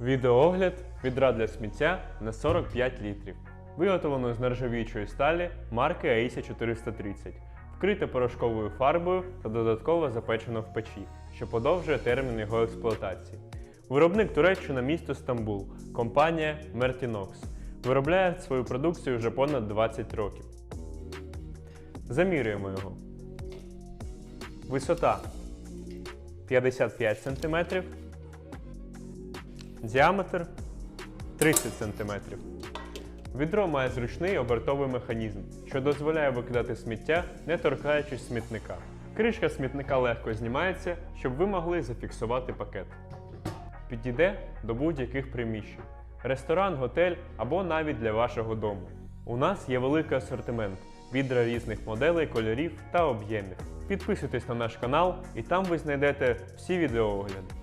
Відеоогляд відра для сміття на 45 літрів. Виготовлено з нержавіючої сталі марки AISA 430, вкрите порошковою фарбою та додатково запечено в печі, що подовжує термін його експлуатації. Виробник Туреччина місто Стамбул, компанія Mertinox. Виробляє свою продукцію вже понад 20 років. Замірюємо його. Висота 55 см, діаметр 30 см. Відро має зручний обертовий механізм, що дозволяє викидати сміття, не торкаючись смітника. Кришка смітника легко знімається, щоб ви могли зафіксувати пакет. Підійде до будь-яких приміщень ресторан, готель або навіть для вашого дому. У нас є великий асортимент відра різних моделей, кольорів та об'ємів. Підписуйтесь на наш канал, і там ви знайдете всі відеоогляди.